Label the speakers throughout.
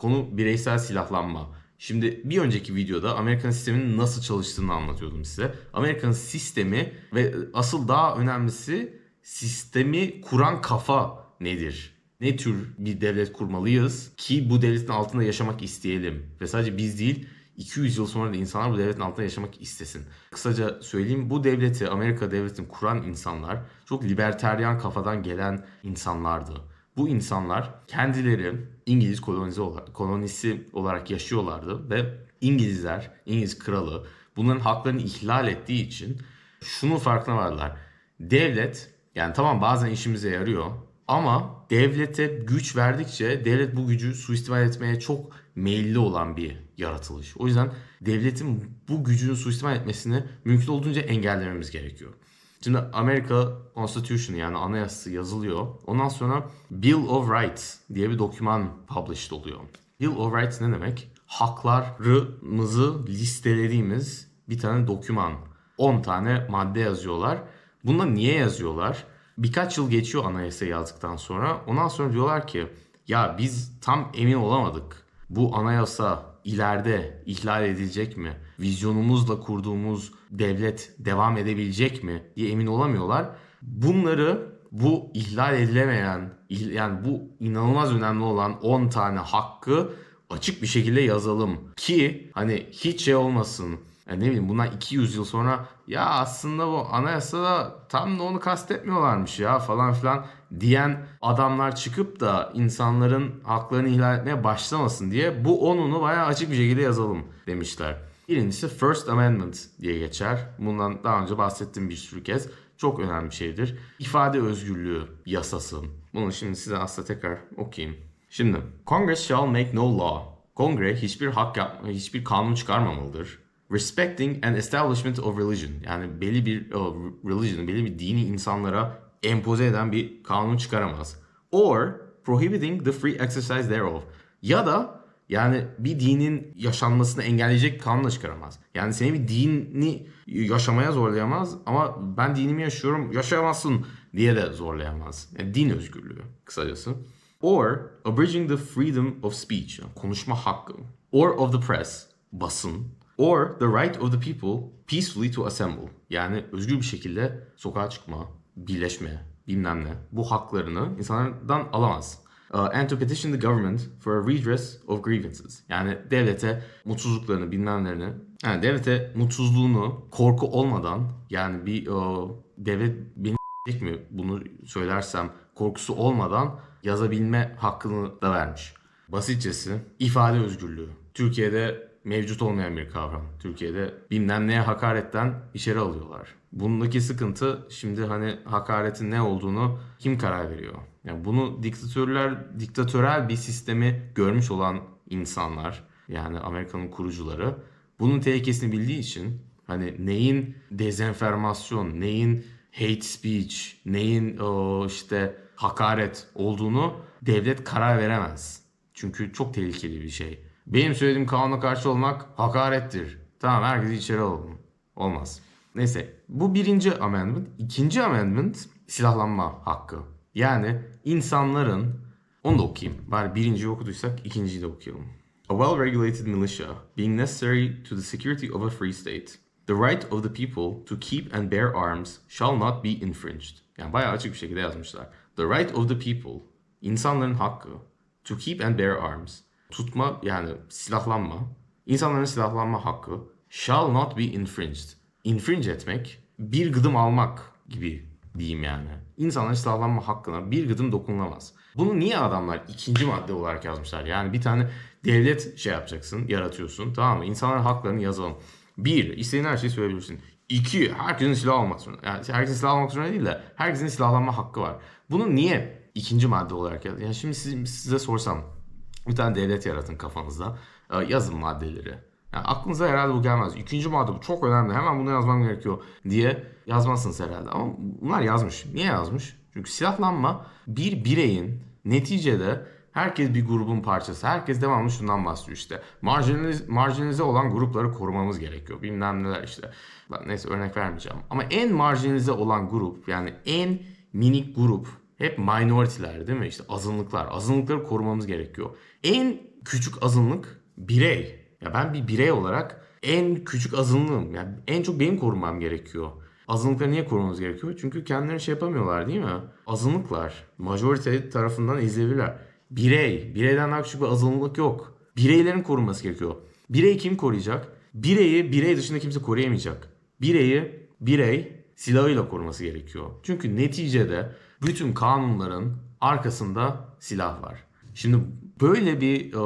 Speaker 1: Konu bireysel silahlanma. Şimdi bir önceki videoda Amerikan sisteminin nasıl çalıştığını anlatıyordum size. Amerikan sistemi ve asıl daha önemlisi sistemi kuran kafa nedir? Ne tür bir devlet kurmalıyız ki bu devletin altında yaşamak isteyelim? Ve sadece biz değil 200 yıl sonra da insanlar bu devletin altında yaşamak istesin. Kısaca söyleyeyim bu devleti Amerika devletini kuran insanlar çok liberteryan kafadan gelen insanlardı. Bu insanlar kendileri İngiliz kolonize olarak, kolonisi olarak yaşıyorlardı ve İngilizler, İngiliz kralı bunların haklarını ihlal ettiği için şunun farkına vardılar. Devlet yani tamam bazen işimize yarıyor ama devlete güç verdikçe devlet bu gücü suistimal etmeye çok meyilli olan bir yaratılış. O yüzden devletin bu gücünü suistimal etmesini mümkün olduğunca engellememiz gerekiyor. Şimdi Amerika Constitution yani anayasası yazılıyor. Ondan sonra Bill of Rights diye bir doküman published oluyor. Bill of Rights ne demek? Haklarımızı listelediğimiz bir tane doküman. 10 tane madde yazıyorlar. Bunu niye yazıyorlar? Birkaç yıl geçiyor anayasa yazdıktan sonra. Ondan sonra diyorlar ki ya biz tam emin olamadık. Bu anayasa ileride ihlal edilecek mi? Vizyonumuzla kurduğumuz devlet devam edebilecek mi diye emin olamıyorlar. Bunları bu ihlal edilemeyen yani bu inanılmaz önemli olan 10 tane hakkı açık bir şekilde yazalım ki hani hiç şey olmasın. Yani ne bileyim bundan 200 yıl sonra ya aslında bu anayasada tam da onu kastetmiyorlarmış ya falan filan diyen adamlar çıkıp da insanların haklarını ihlal etmeye başlamasın diye bu onunu bayağı açık bir şekilde yazalım demişler. Birincisi First Amendment diye geçer. Bundan daha önce bahsettiğim bir sürü kez. Çok önemli bir şeydir. İfade özgürlüğü yasası. Bunu şimdi size aslında tekrar okuyayım. Şimdi Congress shall make no law. Kongre hiçbir hak hiçbir kanun çıkarmamalıdır. Respecting and establishment of religion. Yani belli bir o, religion, belli bir dini insanlara empoze eden bir kanun çıkaramaz. Or prohibiting the free exercise thereof. Ya da yani bir dinin yaşanmasını engelleyecek kanun da çıkaramaz. Yani seni bir dini yaşamaya zorlayamaz ama ben dinimi yaşıyorum yaşayamazsın diye de zorlayamaz. Yani din özgürlüğü kısacası. Or abridging the freedom of speech. Yani konuşma hakkı. Or of the press. Basın. Or the right of the people peacefully to assemble. Yani özgür bir şekilde sokağa çıkma, birleşme, bilmem ne. Bu haklarını insanlardan alamaz. Uh, and to petition the government for a redress of grievances. Yani devlete mutsuzluklarını, bilmemlerini, yani devlete mutsuzluğunu korku olmadan yani bir uh, devlet beni mi bunu söylersem korkusu olmadan yazabilme hakkını da vermiş. Basitçesi ifade özgürlüğü. Türkiye'de mevcut olmayan bir kavram. Türkiye'de bilmem neye hakaretten içeri alıyorlar. Bundaki sıkıntı şimdi hani hakaretin ne olduğunu kim karar veriyor? Yani bunu diktatörler, diktatörel bir sistemi görmüş olan insanlar yani Amerika'nın kurucuları bunun tehlikesini bildiği için hani neyin dezenformasyon, neyin hate speech, neyin işte hakaret olduğunu devlet karar veremez. Çünkü çok tehlikeli bir şey. Benim söylediğim kanuna karşı olmak hakarettir. Tamam herkesi içeri alalım. Olmaz. Neyse bu birinci amendment. İkinci amendment silahlanma hakkı. Yani insanların onu da okuyayım. Bari birinciyi okuduysak ikinciyi de okuyalım. A well-regulated militia being necessary to the security of a free state. The right of the people to keep and bear arms shall not be infringed. Yani bayağı açık bir şekilde yazmışlar. The right of the people, insanların hakkı, to keep and bear arms, tutma yani silahlanma, insanların silahlanma hakkı shall not be infringed. Infringe etmek, bir gıdım almak gibi diyeyim yani. İnsanların silahlanma hakkına bir gıdım dokunulamaz. Bunu niye adamlar ikinci madde olarak yazmışlar? Yani bir tane devlet şey yapacaksın, yaratıyorsun tamam mı? İnsanların haklarını yazalım. Bir, istediğin her şeyi söyleyebilirsin. İki, herkesin silah almak zorunda. Yani herkesin silah almak zorunda değil de herkesin silahlanma hakkı var. Bunu niye ikinci madde olarak yazdı? Yani şimdi siz, size sorsam bir tane devlet yaratın kafanızda. Ee, Yazın maddeleri. Yani aklınıza herhalde bu gelmez. İkinci madde bu çok önemli. Hemen bunu yazmam gerekiyor diye yazmazsınız herhalde. Ama bunlar yazmış. Niye yazmış? Çünkü silahlanma bir bireyin neticede herkes bir grubun parçası. Herkes devamlı şundan bahsediyor işte. Marjinalize, marjinalize olan grupları korumamız gerekiyor. Bilmem neler işte. Neyse örnek vermeyeceğim. Ama en marjinalize olan grup yani en minik grup hep minority'ler değil mi? İşte azınlıklar. Azınlıkları korumamız gerekiyor. En küçük azınlık birey. Ya ben bir birey olarak en küçük azınlığım. Yani en çok benim korunmam gerekiyor. Azınlıkları niye korumamız gerekiyor? Çünkü kendilerini şey yapamıyorlar değil mi? Azınlıklar. Majorite tarafından izleyebilirler. Birey. Bireyden daha küçük bir azınlık yok. Bireylerin korunması gerekiyor. Bireyi kim koruyacak? Bireyi birey dışında kimse koruyamayacak. Bireyi birey silahıyla koruması gerekiyor. Çünkü neticede bütün kanunların arkasında silah var. Şimdi böyle bir e,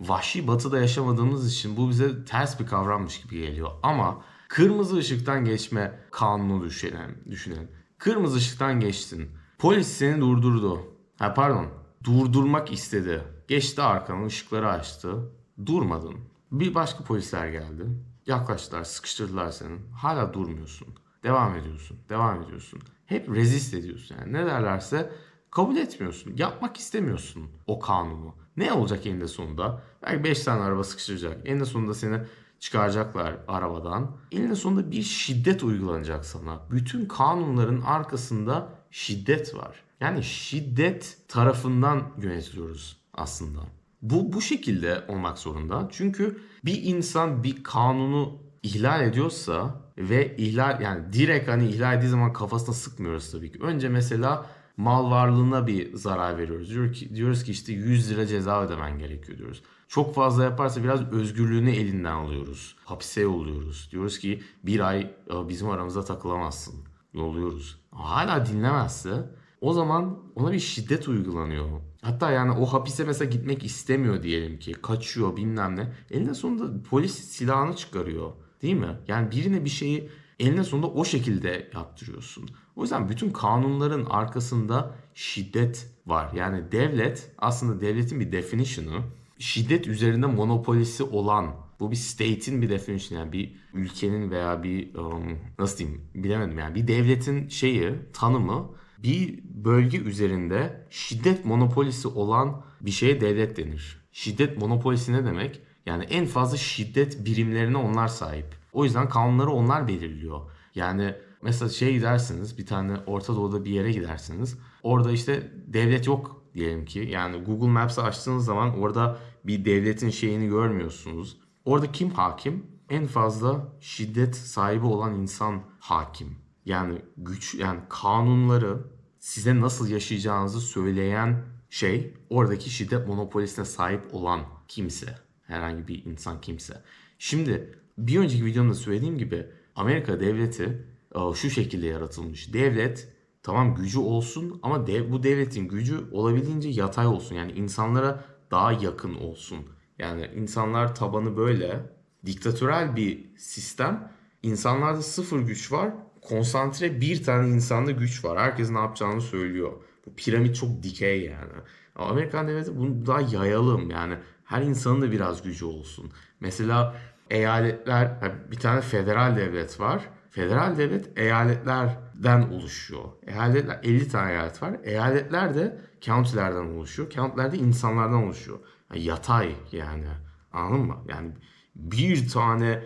Speaker 1: vahşi batıda yaşamadığımız için bu bize ters bir kavrammış gibi geliyor. Ama kırmızı ışıktan geçme kanunu düşünelim. düşünelim. Kırmızı ışıktan geçtin. Polis seni durdurdu. Ha pardon. Durdurmak istedi. Geçti arkanı, ışıkları açtı. Durmadın. Bir başka polisler geldi. Yaklaştılar, sıkıştırdılar seni. Hala durmuyorsun. Devam ediyorsun, devam ediyorsun. Hep rezist ediyorsun yani. Ne derlerse kabul etmiyorsun. Yapmak istemiyorsun o kanunu. Ne olacak eninde sonunda? Belki 5 tane araba sıkıştıracak. Eninde sonunda seni çıkaracaklar arabadan. Eninde sonunda bir şiddet uygulanacak sana. Bütün kanunların arkasında şiddet var. Yani şiddet tarafından yönetiliyoruz aslında. Bu bu şekilde olmak zorunda. Çünkü bir insan bir kanunu ihlal ediyorsa ve ihlal yani direkt hani ihlal ettiği zaman kafasına sıkmıyoruz tabii ki. Önce mesela mal varlığına bir zarar veriyoruz. Diyor ki, diyoruz ki işte 100 lira ceza ödemen gerekiyor diyoruz. Çok fazla yaparsa biraz özgürlüğünü elinden alıyoruz. Hapise yolluyoruz. Diyoruz ki bir ay bizim aramızda takılamazsın. Yolluyoruz. Hala dinlemezse o zaman ona bir şiddet uygulanıyor. Hatta yani o hapise mesela gitmek istemiyor diyelim ki. Kaçıyor bilmem ne. Eninde sonunda polis silahını çıkarıyor. Değil mi? Yani birine bir şeyi eninde sonunda o şekilde yaptırıyorsun. O yüzden bütün kanunların arkasında şiddet var. Yani devlet aslında devletin bir definition'ı şiddet üzerinde monopolisi olan bu bir state'in bir definition yani bir ülkenin veya bir um, nasıl diyeyim bilemedim yani bir devletin şeyi tanımı bir bölge üzerinde şiddet monopolisi olan bir şeye devlet denir. Şiddet monopolisi ne demek? Yani en fazla şiddet birimlerine onlar sahip. O yüzden kanunları onlar belirliyor. Yani mesela şey gidersiniz bir tane Orta Doğu'da bir yere gidersiniz. Orada işte devlet yok diyelim ki. Yani Google Maps'ı açtığınız zaman orada bir devletin şeyini görmüyorsunuz. Orada kim hakim? En fazla şiddet sahibi olan insan hakim. Yani güç yani kanunları size nasıl yaşayacağınızı söyleyen şey oradaki şiddet monopolisine sahip olan kimse. Herhangi bir insan kimse. Şimdi bir önceki videomda söylediğim gibi Amerika devleti e, şu şekilde yaratılmış. Devlet tamam gücü olsun ama dev, bu devletin gücü olabildiğince yatay olsun. Yani insanlara daha yakın olsun. Yani insanlar tabanı böyle diktatörel bir sistem. İnsanlarda sıfır güç var. Konsantre bir tane insanda güç var. Herkes ne yapacağını söylüyor. Bu piramit çok dikey yani. Amerikan devleti bunu daha yayalım yani. Her insanın da biraz gücü olsun. Mesela eyaletler, bir tane federal devlet var. Federal devlet eyaletlerden oluşuyor. Eyaletler 50 tane eyalet var. Eyaletler de county'lerden oluşuyor. County'ler de insanlardan oluşuyor. Yani yatay yani. Anladın mı? Yani bir tane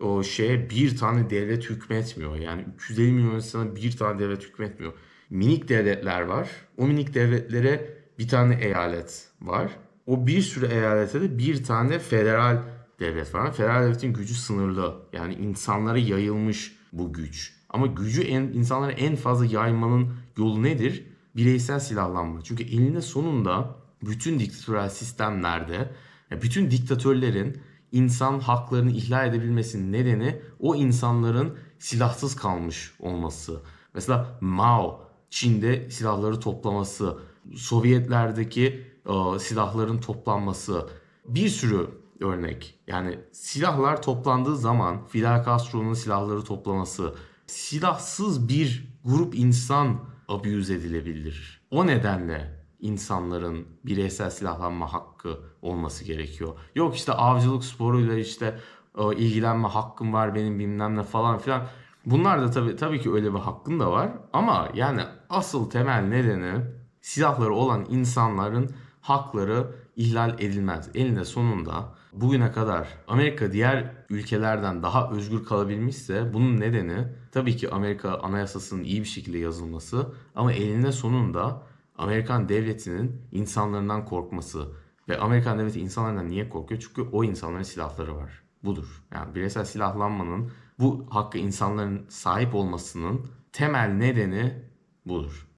Speaker 1: o şeye bir tane devlet hükmetmiyor. Yani 350 milyon insana bir tane devlet hükmetmiyor. Minik devletler var. O minik devletlere bir tane eyalet var. O bir sürü eyalete de bir tane federal devlet var. Federal devletin gücü sınırlı. Yani insanlara yayılmış bu güç. Ama gücü en, insanlara en fazla yaymanın yolu nedir? Bireysel silahlanma. Çünkü elinde sonunda bütün diktatörel sistemlerde bütün diktatörlerin insan haklarını ihlal edebilmesinin nedeni o insanların silahsız kalmış olması. Mesela Mao Çin'de silahları toplaması, Sovyetlerdeki e, silahların toplanması bir sürü örnek. Yani silahlar toplandığı zaman Fidel Castro'nun silahları toplaması silahsız bir grup insan abuse edilebilir. O nedenle insanların bireysel silahlanma hakkı olması gerekiyor. Yok işte avcılık sporuyla işte e, ilgilenme hakkım var benim bilmem ne falan filan. Bunlar da tabii tabii ki öyle bir hakkın da var ama yani asıl temel nedeni silahları olan insanların hakları ihlal edilmez. Elinde sonunda bugüne kadar Amerika diğer ülkelerden daha özgür kalabilmişse bunun nedeni tabii ki Amerika anayasasının iyi bir şekilde yazılması ama elinde sonunda Amerikan devletinin insanlarından korkması Ve Amerikan devleti insanlardan niye korkuyor? Çünkü o insanların silahları var. Budur. Yani bireysel silahlanmanın bu hakkı insanların sahip olmasının temel nedeni budur.